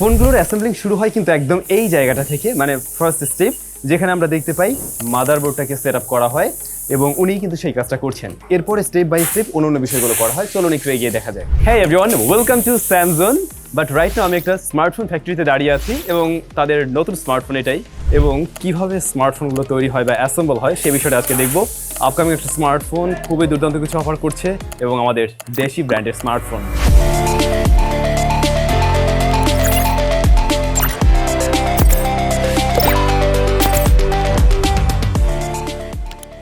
ফোনগুলোর assembling শুরু হয় কিন্তু একদম এই জায়গাটা থেকে মানে ফার্স্ট স্টেপ যেখানে আমরা দেখতে পাই মাদারবোর্ডটাকে সেট আপ করা হয় এবং উনিই কিন্তু সেই কাজটা করছেন। এরপরে স্টেপ বাই স্টেপ অন্য অন্য বিষয়গুলো করা হয়। চলুন একটু এগিয়ে দেখা যায় হ্যাঁ everyone welcome to Samsung but right আমি একটা স্মার্টফোন ফ্যাক্টরিতে দাঁড়িয়ে আছি এবং তাদের নতুন স্মার্টফোন এটাই এবং কীভাবে স্মার্টফোনগুলো তৈরি হয় বা অ্যাসেম্বল হয় সে বিষয়টা আজকে দেখব। আপকামিং একটা স্মার্টফোন খুবই দুর্দান্ত কিছু অফার করছে এবং আমাদের দেশি ব্র্যান্ডের স্মার্টফোন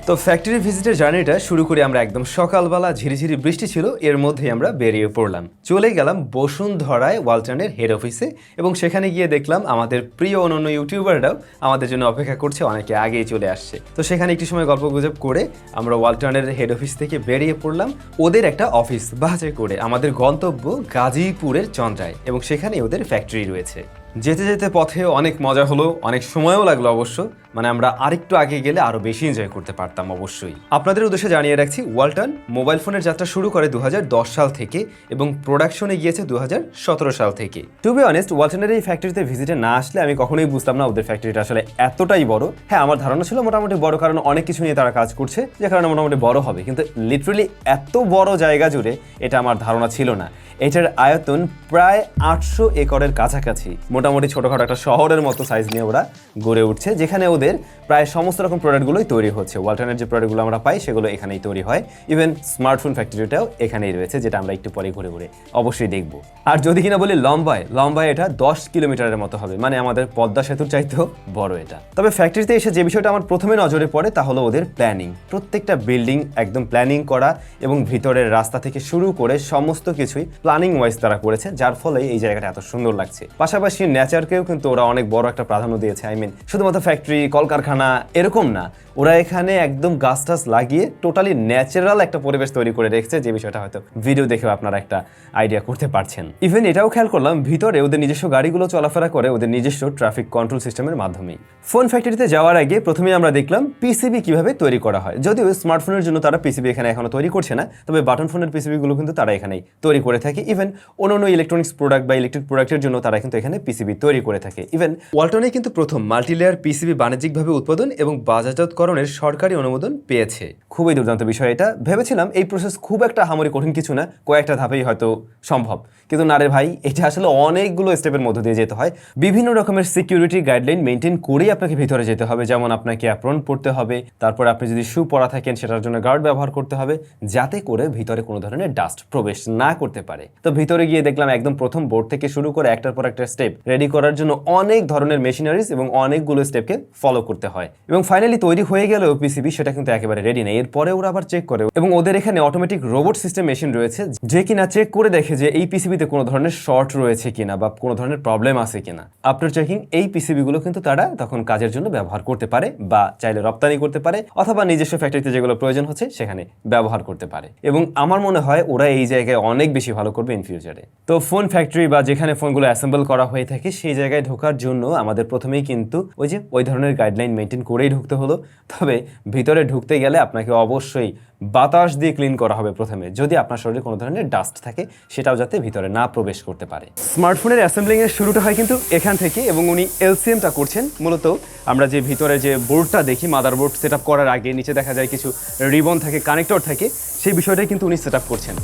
তো ফ্যাক্টরি ভিজিটের জার্নিটা শুরু করে আমরা একদম সকালবেলা, ঝিরিঝিরি বৃষ্টি ছিল, এর মধ্যেই আমরা বেরিয়ে পড়লাম। চলে গেলাম বসুন্ধরায় ওয়ালটনের হেড অফিসে এবং সেখানে গিয়ে দেখলাম আমাদের প্রিয় অন্যান্য ইউটিউবাররাও আমাদের জন্য অপেক্ষা করছে, অনেকে আগেই চলে আসছে। তো সেখানে একটি সময় গল্প গুজব করে আমরা ওয়ালটনের হেড অফিস থেকে বেরিয়ে পড়লাম ওদের একটা অফিস বাজে করে, আমাদের গন্তব্য গাজীপুরের চন্দ্রায় এবং সেখানে ওদের ফ্যাক্টরি রয়েছে। যেতে যেতে পথে অনেক মজা হলো, অনেক সময়ও লাগল অবশ্য মানে আমরা আরেকটু আগে গেলে আরও বেশি এনজয় করতে পারতাম অবশ্যই। আপনাদের উদ্দেশ্যে জানিয়ে রাখছি, ওয়ালটন মোবাইল ফোনের যাত্রা শুরু করে দু হাজার দশ সাল থেকে এবং প্রোডাকশনে গিয়েছে দু হাজার সতেরো সাল থেকে। টু বি অনেস্ট ওয়ালটনের এই ফ্যাক্টরিতে ভিজিটে না আসলে আমি কখনোই বুঝতাম না ওদের ফ্যাক্টরিটা আসলে এতটাই বড়। হ্যাঁ আমার ধারণা ছিল মোটামুটি বড়, কারণ অনেক কিছু নিয়ে তারা কাজ করছে, যে কারণে মোটামুটি বড় হবে। কিন্তু লিটারেলি এত বড় জায়গা জুড়ে এটা আমার ধারণা ছিল না। এটার আয়তন প্রায় আটশো একরের কাছাকাছি। মোটামুটি ছোটোখাটো একটা শহরের মতো সাইজ নিয়ে ওরা গড়ে উঠছে, যেখানে ওদের প্রায় সমস্ত রকম প্রোডাক্টগুলোই তৈরি হচ্ছে। ওয়ালটনের যে প্রোডাক্টগুলো আমরা পাই, সেগুলো এখানেই তৈরি হয়। ইভেন স্মার্টফোন ফ্যাক্টরিটাও এখানেই রয়েছে, যেটা আমরা একটু পরে ঘুরে ঘুরে অবশ্যই দেখব। আর যদি কিনা বলি লম্বায় লম্বায় এটা দশ কিলোমিটারের মতো হবে। মানে আমাদের পদ্মা সেতুর চাইতেও বড় এটা। তবে ফ্যাক্টরিতে এসে যে বিষয়টা আমার প্রথমে নজরে পড়ে, তা হলো ওদের প্ল্যানিং প্রত্যেকটা বিল্ডিং একদম প্ল্যানিং করা এবং ভিতরের রাস্তা থেকে শুরু করে সমস্ত কিছুই প্ল্যানিং ওয়াইজ তারা করেছে, যার ফলে এই জায়গাটা এত সুন্দর লাগছে। পাশাপাশি নেচারকেও কিন্তু ওরা অনেক বড় একটা প্রাধান্য দিয়েছে। আই মিন শুধুমাত্র ফ্যাক্টরি কলকারখানা এরকম না। ওরা এখানে একদম গাছ টাছ লাগিয়ে টোটালি ন্যাচারাল একটা পরিবেশ তৈরি করে রেখেছে, যে বিষয়টা হয়তো ভিডিও দেখেও আপনারা একটা আইডিয়া করতে পারছেন। ইভেন এটাও খেয়াল করলাম, ভিতরে ওদের নিজস্ব গাড়িগুলো চলাফেরা করে ওদের নিজস্ব ট্রাফিক কন্ট্রোল সিস্টেমের মাধ্যমেই। ফোন ফ্যাক্টরিতে যাওয়ার আগে প্রথমে আমরা দেখলাম পিসিবি কীভাবে তৈরি করা হয়। যদিও স্মার্টফোনের জন্য তারা পিসিবি এখানে এখনও তৈরি করছে না, তবে বাটন ফোনের পিসিবিগুলো কিন্তু তারা এখানেই তৈরি করে থাকে। ইভেন অন্যান্য ইলেকট্রনিক্স প্রোডাক্ট বা ইলেকট্রিক প্রোডাক্টের জন্য তারা কিন্তু এখানে পিসিবি তৈরি করে থাকে। ইভেন ওয়ালটনে কিন্তু প্রথম মাল্টিলেয়ার পিসিবি বাণিজ্যিকভাবে উৎপাদন এবং বাজারজাতকরণের সরকারি অনুমোদন পেয়েছে। খুবই দুর্দান্ত বিষয় এটা। ভেবেছিলাম এই প্রসেস খুব একটা হামরি কঠিন কিছু না, কয়েকটা ধাপেই হয়তো সম্ভব। কিন্তু না রে ভাই, এটা আসলে অনেকগুলো স্টেপের মধ্য দিয়ে যেতে হয়। বিভিন্ন রকমের সিকিউরিটি গাইডলাইন মেনটেন করেই আপনাকে ভিতরে যেতে হবে। যেমন আপনাকে অ্যাপ্রন পড়তে হবে, তারপর আপনি যদি শু পরা থাকেন, সেটার জন্য গার্ড ব্যবহার করতে হবে, যাতে করে ভিতরে কোনো ধরনের ডাস্ট প্রবেশ না করতে পারে। তো ভিতরে গিয়ে দেখলাম একদম প্রথম বোর্ড থেকে শুরু করে একটার পর একটা স্টেপ রেডি করার জন্য অনেক ধরনের মেশিনারিজ এবং অনেকগুলো স্টেপকে ফলো করতে হয়। এবং ফাইনালি তৈরি হয়ে গেলেও পিসিবি সেটা কিন্তু একেবারে রেডি নেই। এরপরে ওরা আবার চেক করে। এবং ওদের এখানে অটোমেটিক রোবট সিস্টেম মেশিন রয়েছে, যে কিনা চেক করে দেখে যে এই পিসিবিতে কোনো ধরনের শর্ট রয়েছে কিনা বা কোনো ধরনের প্রবলেম আছে কিনা। আফটার চেকিং এই পিসিবি গুলো কিন্তু তারা তখন কাজের জন্য ব্যবহার করতে পারে বা চাইলে রপ্তানি করতে পারে, অথবা নিজস্ব ফ্যাক্টরিতে যেগুলো প্রয়োজন হচ্ছে, সেখানে ব্যবহার করতে পারে। এবং আমার মনে হয় ওরা এই জায়গায় অনেক বেশি ভালো করবে ইন ফিউচারে তো ফোন ফ্যাক্টরি বা যেখানে ফোনগুলো অ্যাসেম্বল করা হয়ে থাকে, সেই জায়গায় ঢোকার জন্য আমাদের প্রথমেই কিন্তু ওই যে ওই ধরনের গাইডলাইন মেনটেন করেই ঢুকতে হলো। তবে ভিতরে ঢুকতে গেলে আপনাকে অবশ্যই বাতাস দিয়ে ক্লিন করা হবে প্রথমে। যদি আপনার শরীরে কোনো ধরনের ডাস্ট থাকে, সেটাও যাতে ভিতরে না প্রবেশ করতে পারে। স্মার্টফোনের অ্যাসেম্বলিং এর শুরুটা হয় কিন্তু এখান থেকে এবং উনি এলসিএমটা করছেন। মূলত আমরা যে ভিতরে যে বোর্ডটা দেখি মাদার বোর্ড সেট করার আগে, নিচে দেখা যায় কিছু রিবন থাকে কানেক্টর থাকে, সেই বিষয়টাই কিন্তু উনি সেট করছেন।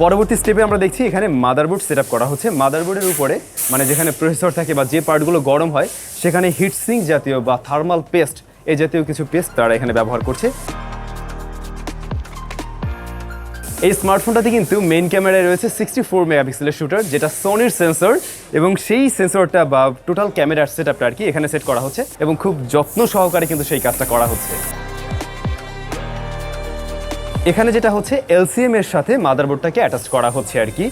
পরবর্তী স্টেপে আমরা দেখছি এখানে মাদারবোর্ড সেট করা হচ্ছে। মাদারবোর্ডের উপরে মানে যেখানে প্রসেসর থাকে বা যে পার্টগুলো গরম হয়, সেখানে হিট সিঙ্ক জাতীয় বা থার্মাল পেস্ট এই জাতীয় কিছু পেস্ট তারা এখানে ব্যবহার করছে। এই স্মার্টফোনটাতে কিন্তু মেইন ক্যামেরায় রয়েছে সিক্সটি ফোর মেগাপিক্সেলের শুটার যেটা সোনির সেন্সর এবং সেই সেন্সরটা বা টোটাল ক্যামেরার সেট আপটা আর কি এখানে সেট করা হচ্ছে, এবং খুব যত্ন সহকারে কিন্তু সেই কাজটা করা হচ্ছে। এখানে যেটা হচ্ছে এলসিএম এর সাথে মাদারবোর্ডটাকে অ্যাটাচ করা হচ্ছে আর কি।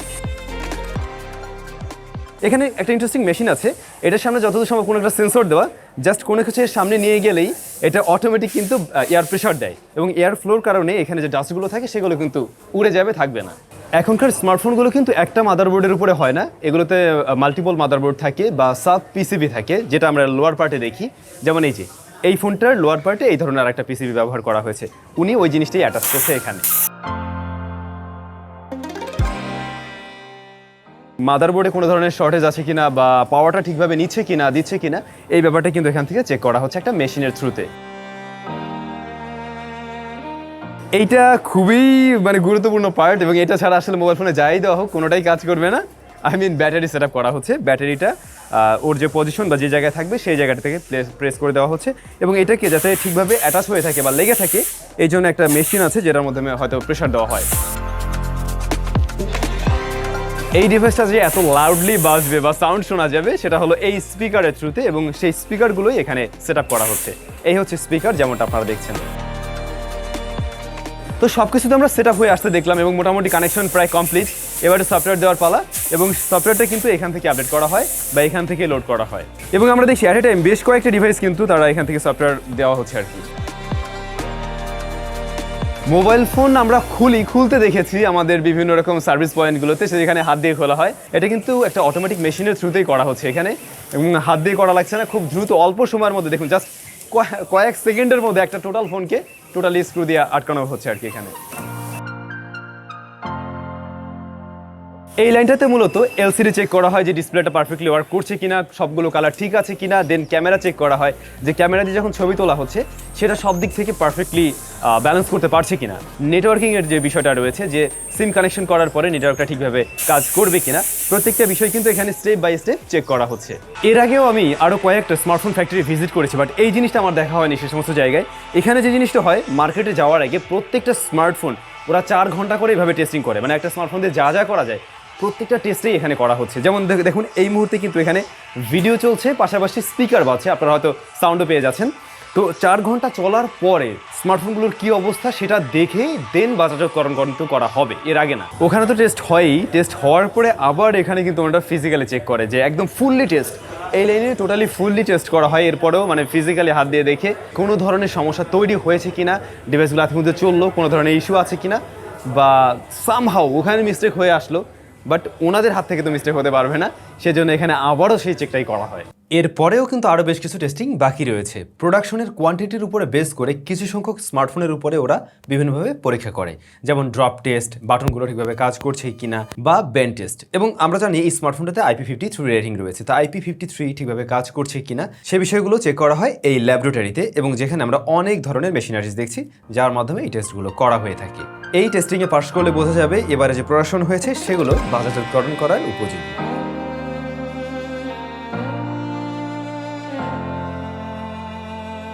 এখানে একটা ইন্টারেস্টিং মেশিন আছে। এটার সামনে যতদূর সম্ভব কোনো একটা সেন্সর দেওয়া। জাস্ট কোনো কিছু সামনে নিয়ে গেলেই এটা অটোমেটিক কিন্তু এয়ার প্রেশার দেয়। এবং এয়ার ফ্লোর কারণে এখানে যে ডাস্টগুলো থাকে, সেগুলো কিন্তু উড়ে যাবে, থাকবে না। এখনকার স্মার্টফোনগুলো কিন্তু একটা মাদারবোর্ডের উপরে হয় না। এগুলোতে মাল্টিপল মাদারবোর্ড থাকে বা সাব পিসিবি থাকে, যেটা আমরা লোয়ার পার্টে দেখি। যেমন এই যে এই ফোনটার লোয়ার পার্টে এই ধরনের আরেকটা পিসিবি ব্যবহার করা হয়েছে। উনি ওই জিনিসটাই অ্যাটাচ করছে এখানে। মাদারবোর্ডে কোনো ধরনের শর্টেজ আছে কিনা বা পাওয়ারটা ঠিকভাবে নিচ্ছে কিনা, দিচ্ছে কিনা, এই ব্যাপারটা কিন্তু এখান থেকে চেক করা হচ্ছে একটা মেশিনের থ্রুতে এইটা খুবই মানে গুরুত্বপূর্ণ পার্ট এবং এটা ছাড়া আসলে মোবাইল ফোনে যাই দেওয়া হোক, কোনোটাই কাজ করবে না। আই মিন ব্যাটারি সেট করা হচ্ছে। ব্যাটারিটা ওর যে পজিশন বা যে জায়গায় থাকবে সেই জায়গাটা থেকে প্রেস করে দেওয়া হচ্ছে। এবং এটাকে যাতে ঠিকভাবে অ্যাটাচ হয়ে থাকে বা লেগে থাকে, এই জন্য একটা মেশিন আছে যেটার মাধ্যমে হয়তো প্রেশার দেওয়া হয়। এই ডিভাইসটা যে এত লাউডলি বাজবে বা সাউন্ড শোনা যাবে, সেটা হলো এই স্পিকারের থ্রুতে এবং সেই স্পিকারগুলোই এখানে সেট করা হচ্ছে। এই হচ্ছে স্পিকার যেমনটা আপনারা দেখছেন। তো সব কিছু তো আমরা সেট হয়ে আসতে দেখলাম এবং মোটামুটি কানেকশন প্রায় কমপ্লিট এবারে সফটওয়্যার দেওয়ার পালা এবং সফটওয়্যারটা কিন্তু এখান থেকে আপডেট করা হয় বা এখান থেকে লোড করা হয়। এবং আমরা দেখি অ্যাট এ টাইম বেশ কয়েকটা ডিভাইস কিন্তু তারা এখান থেকে সফটওয়্যার দেওয়া হচ্ছে আর কি। মোবাইল ফোন আমরা খুলি, খুলতে দেখেছি আমাদের বিভিন্ন রকম সার্ভিস পয়েন্টগুলোতে সেখানে হাত দিয়ে খোলা হয়। এটা কিন্তু একটা অটোমেটিক মেশিনের থ্রুতেই করা হচ্ছে এখানে। এবং হাত দিয়ে করা লাগছে না, খুব দ্রুত অল্প সময়ের মধ্যে। দেখুন জাস্ট কয়েক সেকেন্ডের মধ্যে একটা টোটাল ফোনকে টোটালি স্ক্রু দিয়ে আটকানো হচ্ছে আর কি এখানে। এই লাইনটাতে মূলত এলসিডি চেক করা হয় যে ডিসপ্লেটা পারফেক্টলি ওয়ার্ক করছে কিনা, সবগুলো কালার ঠিক আছে কিনা দেন ক্যামেরা চেক করা হয় যে ক্যামেরা দিয়ে যখন ছবি তোলা হচ্ছে, সেটা সব দিক থেকে পারফেক্টলি ব্যালেন্স করতে পারছে কিনা। নেটওয়ার্কিংয়ের যে বিষয়টা রয়েছে যে সিম কানেকশন করার পরে নেটওয়ার্কটা ঠিকভাবে কাজ করবে কিনা, প্রত্যেকটা বিষয় কিন্তু এখানে স্টেপ বাই স্টেপ চেক করা হচ্ছে। এর আগেও আমি আরও কয়েকটা স্মার্টফোন ফ্যাক্টরি ভিজিট করেছি বাট এই জিনিসটা আমার দেখা হয়নি সে সমস্ত জায়গায়। এখানে যে জিনিসটা হয় মার্কেটে যাওয়ার আগে প্রত্যেকটা স্মার্টফোন ওরা চার ঘণ্টা করে এইভাবে টেস্টিং করে। মানে একটা স্মার্টফোন দিয়ে যা যা করা যায় প্রত্যেকটা টেস্টেই এখানে করা হচ্ছে। যেমন দেখ- দেখুন, এই মুহূর্তে কিন্তু এখানে ভিডিও চলছে, পাশাপাশি স্পিকার বাজছে, আপনারা হয়তো সাউন্ডও পেয়ে যাচ্ছেন। তো চার ঘণ্টা চলার পরে স্মার্টফোনগুলোর কি অবস্থা সেটা দেখে দেন বাজারজাতকরণ কিন্তু করা হবে, এর আগে না। ওখানে তো টেস্ট হয়ই। টেস্ট হওয়ার পরে আবার এখানে কিন্তু ওটা ফিজিক্যালি চেক করে যে একদম ফুললি টেস্ট এই লাইনে টোটালি ফুললি টেস্ট করা হয়, এরপরেও মানে ফিজিক্যালি হাত দিয়ে দেখে কোনো ধরনের সমস্যা তৈরি হয়েছে কিনা ডিভাইসগুলো হাতের মধ্যে চলল, কোনো ধরনের ইস্যু আছে কিনা, বা সামহাও ওখানে মিস্টেক হয়ে আসলো। বাট ওনাদের হাত থেকে তো মিস্টেক হতে পারবে না। সেজন্য এখানে আবারও সেই চেকটাই করা হয়। এরপরেও কিন্তু আরও বেশ কিছু টেস্টিং বাকি রয়েছে। প্রোডাকশনের কোয়ান্টিটির উপরে বেস করে কিছু সংখ্যক স্মার্টফোনের উপরে ওরা বিভিন্নভাবে পরীক্ষা করে। যেমন ড্রপ টেস্ট বাটনগুলো ঠিকভাবে কাজ করছে কিনা বা ব্যান্ড টেস্ট এবং আমরা জানি এই স্মার্টফোনটাতে আইপি ফিফটি থ্রি রেটিং রয়েছে। তো আইপি ফিফটি থ্রি ঠিকভাবে কাজ করছে কিনা সে বিষয়গুলো চেক করা হয় এই ল্যাবরেটরিতে এবং যেখানে আমরা অনেক ধরনের মেশিনারিজ দেখছি, যার মাধ্যমে এই টেস্টগুলো করা হয়ে থাকে। এই টেস্টিংয়ে পাশ করলে বোঝা যাবে এবারে যে প্রোডাকশন হয়েছে সেগুলো বাজারজাতকরণ করার উপযোগী।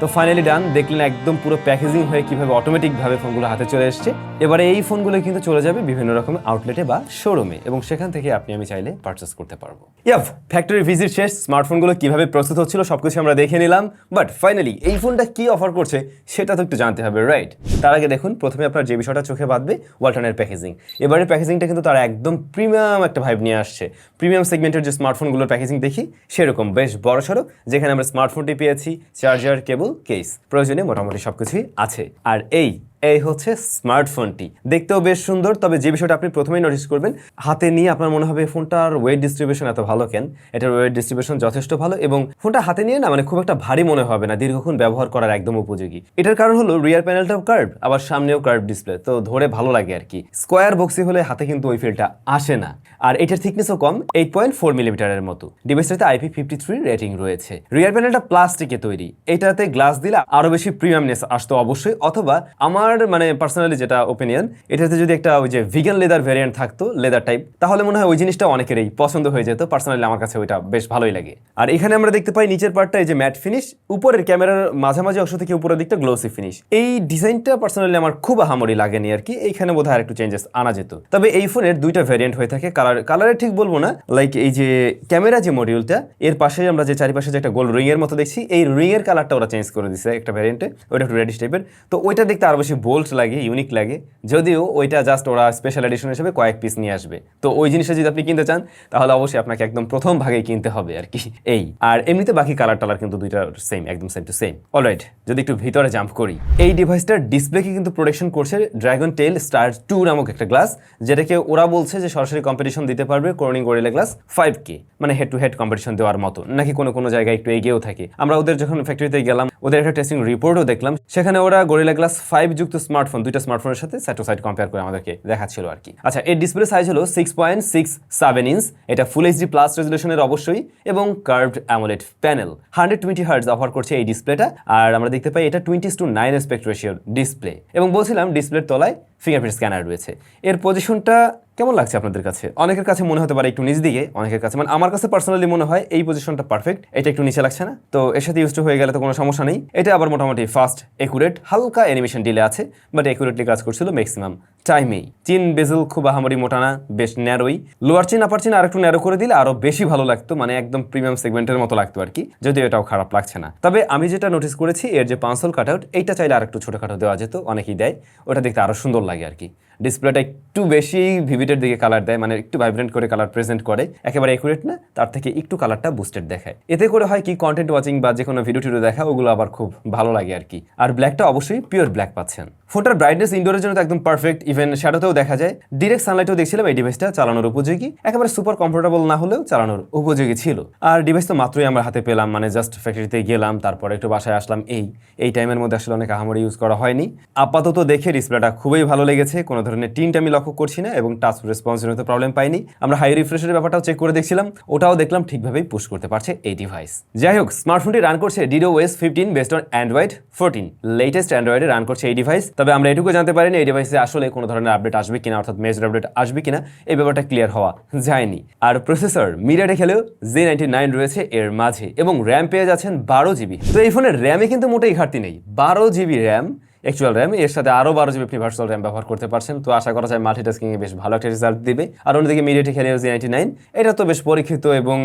তো ফাইনালি ডান দেখলেন একদম পুরো প্যাকেজিং হয়ে কীভাবে অটোমেটিকভাবে ফোনগুলো হাতে চলে এসছে। এবারে এই ফোনগুলো কিন্তু চলে যাবে বিভিন্ন রকমের আউটলেটে বা শোরুমে এবং সেখান থেকে আপনি আমি চাইলে পারচেস করতে পারব। ইয়াফ ফ্যাক্টরি ভিজিট শেষ স্মার্টফোনগুলো কীভাবে প্রস্তুত হচ্ছিল সব কিছু আমরা দেখে নিলাম। বাট ফাইনালি এই ফোনটা কি অফার করছে সেটা তো একটু জানতে হবে রাইট তার আগে দেখুন, প্রথমে আপনার যে বিষয়টা চোখে বাঁধবে ওয়ালটনের প্যাকেজিং এবারে প্যাকেজিংটা কিন্তু তারা একদম প্রিমিয়াম একটা ভাইব নিয়ে আসছে। প্রিমিয়াম সেগমেন্টের যে স্মার্টফোনগুলোর প্যাকেজিং দেখি, সেরকম বেশ বড়সড়, যেখানে আমরা স্মার্টফোনটি পেয়েছি চার্জার কেবল কেস প্রয়োজনে মোটামুটি সবকিছুই আছে। আর এই এই হচ্ছে স্মার্টফোনটি। দেখতেও বেশ সুন্দর, তবে যে বিষয়টা আপনি প্রথমেই নোটিস করবেন, হাতে নিয়ে আপনার মনে হবে ফোনটার ওয়েট ডিস্ট্রিবিউশন এত ভালো কেন? এটার ওয়েট ডিস্ট্রিবিউশন যথেষ্ট ভালো এবং ফোনটা হাতে নিয়ে না মানে খুব একটা ভারী মনে হবে না, দীর্ঘক্ষণ ব্যবহার করার একদম উপযোগী। এটার কারণ হলো রিয়ার প্যানেলটাও কার্ভ আবার সামনেও কার্ভ ডিসপ্লে তো ধরে ভালো লাগে আর কি। স্কোয়ার বক্সি হলে হাতে কিন্তু ওই ফিলটা আসে না। আর এটার থিকনেসও কম এইট পয়েন্ট ফোর মিলিমিটারের মতো। ডিভাইসটাতে আইপি ফিফটি থ্রি রেটিং রয়েছে। রিয়ার প্যানেলটা প্লাস্টিকে তৈরি। এটাতে গ্লাস দিলে আরও বেশি প্রিমিয়ামনেস আসতো অবশ্যই, অথবা আমার মানে পার্সোনালি যেটা ওপিনিয়ন এটাতে যদি একটা ওই যে ভিগান লেদার ভ্যারিয়েন্ট থাকতো লেদার টাইপ তাহলে মনে হয় ওই জিনিসটা অনেকেরই পছন্দ হয়ে যেত। পার্সোনালি আমার কাছে ওইটা বেশ ভালোই লাগে। আর এখানে আমরা দেখতে পাই নিচের পার্টটা এই যে ম্যাট ফিনিশ উপরের ক্যামেরার মাঝামাঝি অংশ থেকে উপরের দিকটা গ্লোসি ফিনিশ এই ডিজাইনটা পার্সোনালি আমার খুব আহামরি লাগেনি আর কি এইখানে বোধহয় আর একটু চেঞ্জেস আনা যেত। তবে এই ফোনের দুইটা ভ্যারিয়েন্ট হয়ে থাকে। কালার কালারে ঠিক বলব না লাইক এই যে ক্যামেরা যে মডিউলটা এর পাশে আমরা যে চারিপাশে যে একটা গোল রিং এর মতো দেখছি, এই রিং এর কালারটা ওরা চেঞ্জ করে দিছে একটা ভ্যারিয়েন্টে ওইটা একটু রেডিশ টাইপের তো ওইটা দেখতে আরও বেশি বোল্ড লাগে ইউনিক লাগে যদিও ওইটা জাস্ট ওরা স্পেশাল এডিশন হিসেবে কয়েক পিস নিয়ে আসবে। তো ওই জিনিসটা যদি আপনি কিনতে চান, তাহলে অবশ্যই আপনাকে একদম প্রথম ভাগেই কিনতে হবে আর কি, এই। আর এমনিতে বাকি কালার টালার কিন্তু দুইটা সেম একদম সেম টু সেম অলরাইট যদি একটু ভিতরে জাম্প করি। এই ডিভাইসটার ডিসপ্লেকে কিন্তু প্রোটেকশন করছে ড্রাগন টেল স্টার টু নামক একটা গ্লাস যেটাকে ওরা বলছে যে সরাসরি কম্পিটিশন দিতে পারবে করনিং গরিলা গ্লাস ফাইভ কে মানে হেড টু হেড কম্পিটিশন দেওয়ার মতো, নাকি কোনো কোনো জায়গায় একটু এগিয়েও থাকে। আমরা ওদের যখন ফ্যাক্টরিতে গেলাম, ওদের একটা টেস্টিং রিপোর্টও দেখলাম, সেখানে ওরা গরিলা গ্লাস ফাইভ যুক্ত স্মার্টফোন দুইটা স্মার্টফোনের সাথে সাইড টু সাইড কম্পেয়ার করে আমাদেরকে দেখাচ্ছিল আর কি। আচ্ছা এর ডিসপ্লে সাইজ হলো six point six seven inch এটা ফুল এইচডি প্লাস রেজলিউশনের অবশ্যই, এবং curved AMOLED panel hundred twenty hertz offer করছে এই ডিসপ্লেটা আর আমরা দেখতে পাই এটা টোয়েন্টি টু নাইন এসপেক্ট রেশিওর ডিসপ্লে এবং বলছিলাম ডিসপ্লের তলায় ফিঙ্গারপ্রিন্ট স্ক্যানার রয়েছে। এর পজিশনটা কেমন লাগছে আপনাদের কাছে? অনেকের কাছে মনে হতে পারে একটু নিচ দিকে, অনেকের কাছে মানে আমার কাছে পার্সোনালি মনে হয় এই পজিশনটা পারফেক্ট এটা একটু নিচে লাগছে না। তো এর সাথে ইউজ হয়ে গেলে তো কোনো সমস্যা নেই। এটা আবার মোটামুটি ফাস্ট একুরেট হালকা অ্যানিমেশন ডিলে আছে বাট একুরেটলি কাজ করছিল ম্যাক্সিমাম টাইমেই। চিন বেজেল খুব আহামরি মোটা না, বেশ ন্যারোই। লোয়ার চিন, আপার চিন আর একটু ন্যারো করে দিলে আরও বেশি ভালো লাগতো মানে একদম প্রিমিয়াম সেগমেন্টের মতো লাগতো আর কি, যদিও এটাও খারাপ লাগছে না। তবে আমি যেটা নোটিস করেছি, এর যে পাঁচল কাট আউট এইটা চাইলে আর একটু ছোটোখাটো দেওয়া যেত, অনেকেই দেয়, ওটা দেখতে আরও সুন্দর লাগে আর কি। ডিসপ্লেটা একটু বেশি ভিভিডের দিকে কালার দেয় মানে একটু ভাইব্রেন্ট করে কালার প্রেজেন্ট করে, একেবারে একুরেট না, তার থেকে একটু কালারটা বুস্টেড দেখায়। এতে করে হয় কি কন্টেন্ট ওয়াচিং বা যে কোনো ভিডিও টিডিও দেখা, ওগুলো আবার খুব ভালো লাগে আর কি। আর ব্ল্যাকটা অবশ্যই পিওর ব্ল্যাক পাচ্ছেন। ফোনটার ব্রাইটনেস ইনডোরের জন্য তো একদম পারফেক্ট ইভেন শ্যাডোতেও দেখা যায়। ডিরেক্ট সানলাইটেও দেখছিলাম, এই ডিভাইসটা চালানোর উপযোগী। একেবারে সুপার কমফোর্টেবল না হলেও চালানোর উপযোগী ছিল। আর ডিভাইস তো মাত্রই আমরা হাতে পেলাম মানে জাস্ট ফ্যাক্টরিতে গেলাম, তারপরে একটু বাসায় আসলাম, এই এই টাইমের মধ্যে আসলে অনেক আহামরি ইউজ করা হয়নি। আপাতত দেখে ডিসপ্লেটা খুবই ভালো লেগেছে, কোনো ধরনের টিনটা আমি লক্ষ্য করছি না এবং টাচ রেসপন্সের তো প্রবলেম পাইনি। আমরা হাই রিফ্রেশের ব্যাপারটাও চেক করে দেখছিলাম, ওটাও দেখলাম ঠিকভাবেই পুশ করতে পারছে এই ডিভাইস যাই হোক স্মার্টফোনটি রান করছে dido OS fifteen based on Android fourteen latest অ্যান্ড্রয়েডে run করছে এই ডিভাইস তবে আমরা এটুকু জানতে পারিনি এই ডিভাইসে আসলে কোনো ধরনের আপডেট আসবে কিনা, অর্থাৎ মেজর আপডেট আসবে কিনা, এই ব্যাপারটা ক্লিয়ার হওয়া যায়নি। আর প্রসেসর মিডিয়াটে খেলেও জে নাইনটি নাইন রয়েছে এর মাঝে এবং র্যাম পেয়ে যাচ্ছেন বারো জিবি তো এই ফোনের র্যামে কিন্তু মোটেই ঘাটতি নেই। বারো জিবি র্যাম অ্যাকচুয়াল র্যাম এর সাথে আরও বারো জিবি আপনি ভার্চুয়াল র্যাম ব্যবহার করতে পারছেন। তো আশা করা যায় মাল্টিটাস্কিংয়ে বেশ ভালো একটা রেজাল্ট দিবে। আর অন্যদিকে মিডিয়াটি খেলে জি নাইনটি নাইন এটা তো বেশ পরীক্ষিত এবং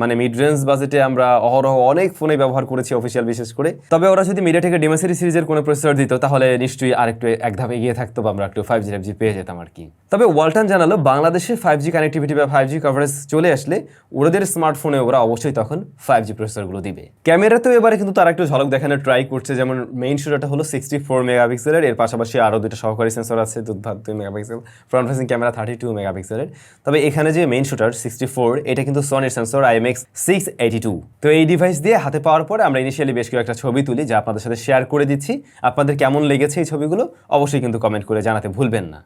মানে মিড রেঞ্জ বাজেটে আমরা অহরহ অনেক ফোনে ব্যবহার করেছি অফিসিয়াল বিশেষ করে। তবে ওরা যদি মিডিয়া থেকে ডিমেসিরি সিরিজের কোনো প্রসেসর দিত, তাহলে নিশ্চয়ই আরেকটু এক ধাপ এগিয়ে থাকতো বা আমরা একটু ফাইভ জি ফাইভ জি পেয়ে যেতাম আর কি। তবে ওয়ালটন জানালো, বাংলাদেশে ফাইভ জি কানেক্টিভিটি বা ফাইভ জি কভারেজ চলে আসলে ওদের স্মার্টফোনে ওরা অবশ্যই তখন ফাইভ জি প্রসেসরগুলো দিবে। ক্যামেরাতেও এবারে কিন্তু তারা একটু ঝলক দেখানোর ট্রাই করছে, যেমন মেইন শুটারটা হলো সিক্সটি ফোর মেগাপিক্সেলের, এর পাশাপাশি আরও দুটো সহকারী সেন্সর আছে দুধভাত দুই megapixel front facing camera thirty two মেগাপিক্সেলের। তবে এখানে যে মেইন শুটার সিক্সটি ফোর এটা কিন্তু সনির সেন্সর আর M X six eighty two তো এই ডিভাইস দিয়ে হাতে পাওয়ার পরে আমরা ইনিশিয়ালি বেশ কয়েকটা ছবি তুলি, যা আপনাদের সাথে শেয়ার করে দিচ্ছি। আপনাদের কেমন লেগেছে এই ছবিগুলো, অবশ্যই কিন্তু কমেন্ট করে জানাতে ভুলবেন না।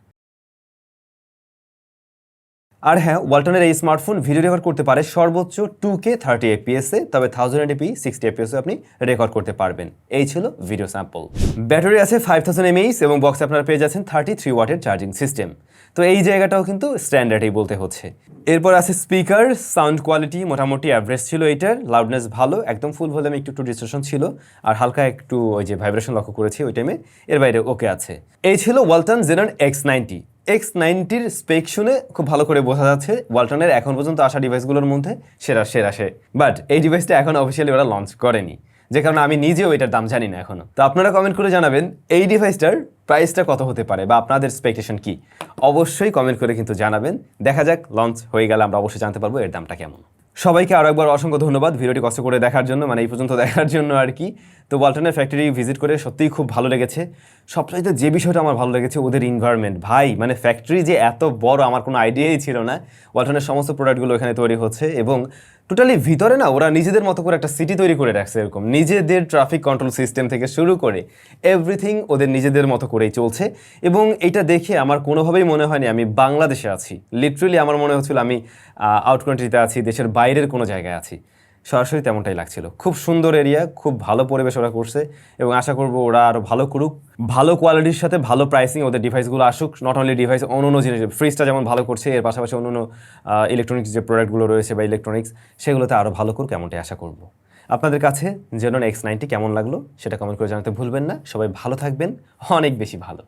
আর হ্যাঁ ওয়ালটনের এই স্মার্টফোন ভিডিও রেকর্ড করতে পারে সর্বোচ্চ টু কে থার্টি এপিএসে তবে থাউজেন্ড এপি সিক্সটি এপিএসে আপনি রেকর্ড করতে পারবেন। এই ছিল ভিডিও স্যাম্পল ব্যাটারি আছে ফাইভ থাউজেন্ড এমএইচ এবং বক্সে আপনারা পেয়ে যাচ্ছেন থার্টি থ্রি ওয়াটের চার্জিং সিস্টেম তো এই জায়গাটাও কিন্তু স্ট্যান্ডার্ডই বলতে হচ্ছে। এরপর আছে স্পিকার সাউন্ড কোয়ালিটি মোটামুটি অ্যাভারেজ ছিল এইটার লাউডনেস ভালো, একদম ফুল ভলিউমে একটু একটু ডিস্ট্রেশন ছিল, আর হালকা একটু ওই যে ভাইব্রেশন লক্ষ্য করেছি ওই টাইমে এর বাইরে ওকে আছে। এই ছিল Walton Xenon X ninety X নাইনটির spec শুনে খুব ভালো করে বোঝা যাচ্ছে ওয়ালটনের এখন পর্যন্ত আসা ডিভাইসগুলোর মধ্যে সেরা সেরা, সে। বাট এই ডিভাইসটা এখন অফিসিয়ালি ওরা লঞ্চ করেনি। যে কারণে আমি নিজেও এটার দাম জানি না এখনও তো আপনারা কমেন্ট করে জানাবেন, এই ডিভাইসটার প্রাইসটা কত হতে পারে বা আপনাদের এক্সপেকটেশন কি? অবশ্যই কমেন্ট করে কিন্তু জানাবেন। দেখা যাক লঞ্চ হয়ে গেলে আমরা অবশ্যই জানতে পারব এর দামটা কেমন। সবাইকে আরও একবার অসংখ্য ধন্যবাদ ভিডিওটি কষ্ট করে দেখার জন্য মানে এই পর্যন্ত দেখার জন্য আর কি। তো ওয়ালটনের ফ্যাক্টরি ভিজিট করে সত্যিই খুব ভালো লেগেছে। সবচাইতে যে বিষয়টা আমার ভালো লেগেছে, ওদের ইনভায়রনমেন্ট ভাই মানে ফ্যাক্টরি যে এত বড়, আমার কোনো আইডিয়াই ছিল না। ওয়ালটনের সমস্ত প্রোডাক্টগুলো এখানে তৈরি হচ্ছে এবং টোটালি ভিতরে না, ওরা নিজেদের মতো করে একটা সিটি তৈরি করে রাখছে এরকম। নিজেদের ট্রাফিক কন্ট্রোল সিস্টেম থেকে শুরু করে এভরিথিং ওদের নিজেদের মতো করেই চলছে। এবং এটা দেখে আমার কোনোভাবেই মনে হয়নি আমি বাংলাদেশে আছি। লিটারেলি আমার মনে হচ্ছিল আমি আউট কান্ট্রিতে আছি, দেশের বাইরের কোনো জায়গায় আছি। সরাসরি তেমনটাই লাগছিল। খুব সুন্দর এরিয়া খুব ভালো পরিবেশ ওরা করছে এবং আশা করব ওরা আরও ভালো করুক। ভালো কোয়ালিটির সাথে ভালো প্রাইসিং ওদের ডিভাইসগুলো আসুক নট অনলি ডিভাইস অন্য অন্য জিনিস ফ্রিজটা যেমন ভালো করছে, এর পাশাপাশি অন্য অন্য ইলেকট্রনিক্স যে প্রোডাক্টগুলো রয়েছে বা ইলেকট্রনিক্স সেগুলোতে আরও ভালো করুক এমনটাই আশা করব। আপনাদের কাছে জেনন এক্স নাইনটি কেমন লাগল সেটা কমেন্ট করে জানাতে ভুলবেন না। সবাই ভালো থাকবেন, অনেক বেশি ভালো।